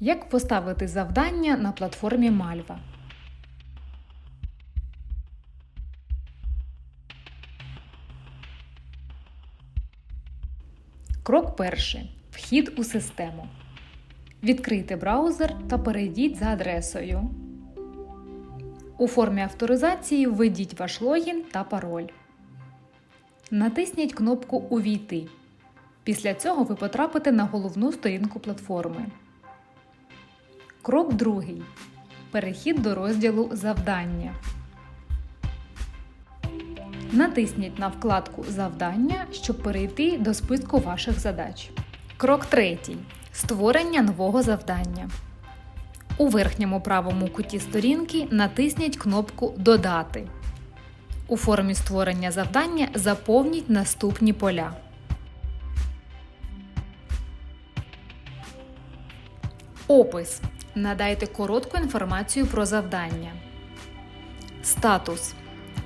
Як поставити завдання на платформі Мальва? Крок перший. Вхід у систему. Відкрийте браузер та перейдіть за адресою. У формі авторизації введіть ваш логін та пароль. Натисніть кнопку Увійти. Після цього ви потрапите на головну сторінку платформи. Крок другий. Перехід до розділу Завдання. Натисніть на вкладку Завдання, щоб перейти до списку ваших задач. Крок третій. Створення нового завдання. У верхньому правому куті сторінки натисніть кнопку Додати. У формі створення завдання заповніть наступні поля. Опис. Надайте коротку інформацію про завдання. Статус.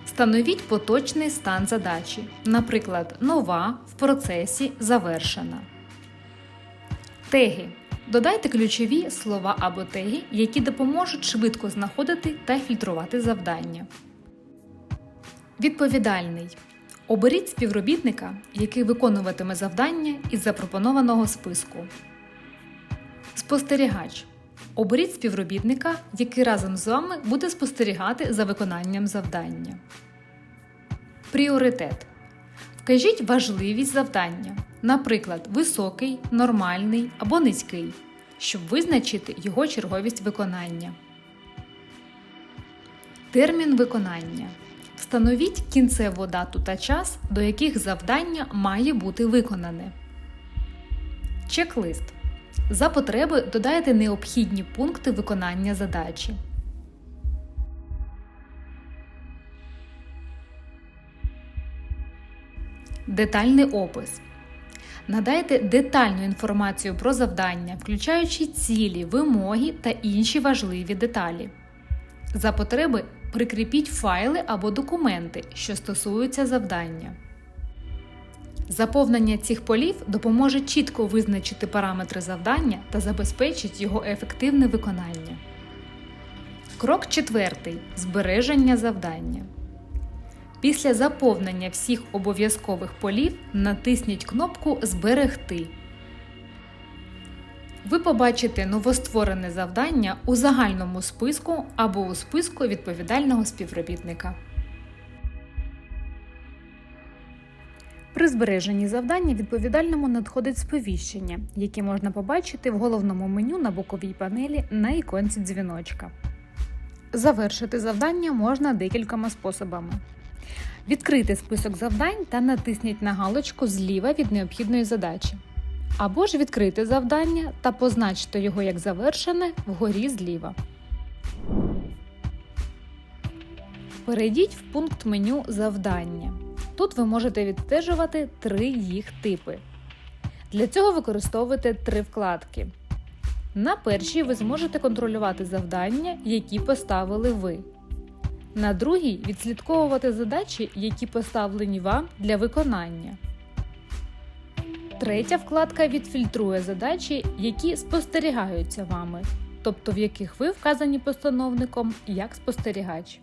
Встановіть поточний стан задачі, наприклад, нова, в процесі, завершена. Теги. Додайте ключові слова або теги, які допоможуть швидко знаходити та фільтрувати завдання. Відповідальний. Оберіть співробітника, який виконуватиме завдання із запропонованого списку. Спостерігач. Оберіть співробітника, який разом з вами буде спостерігати за виконанням завдання. Пріоритет. Вкажіть важливість завдання, наприклад, високий, нормальний або низький, щоб визначити його черговість виконання. Термін виконання. Встановіть кінцеву дату та час, до яких завдання має бути виконане. Чек-лист. За потреби додайте необхідні пункти виконання задачі. Детальний опис. Надайте детальну інформацію про завдання, включаючи цілі, вимоги та інші важливі деталі. За потреби прикріпіть файли або документи, що стосуються завдання. Заповнення цих полів допоможе чітко визначити параметри завдання та забезпечить його ефективне виконання. Крок четвертий. Збереження завдання. Після заповнення всіх обов'язкових полів натисніть кнопку Зберегти. Ви побачите новостворене завдання у загальному списку або у списку відповідального співробітника. При збереженні завдання відповідальному надходить сповіщення, які можна побачити в головному меню на боковій панелі на іконці дзвіночка. Завершити завдання можна декількома способами. Відкрити список завдань та натисніть на галочку зліва від необхідної задачі. Або ж відкрити завдання та позначте його як завершене вгорі зліва. Перейдіть в пункт меню Завдання. Тут ви можете відстежувати три їх типи. Для цього використовуйте три вкладки. На першій ви зможете контролювати завдання, які поставили ви. На другій відслідковувати задачі, які поставлені вам для виконання. Третя вкладка відфільтрує задачі, які спостерігаються вами, тобто в яких ви вказані постановником як спостерігач.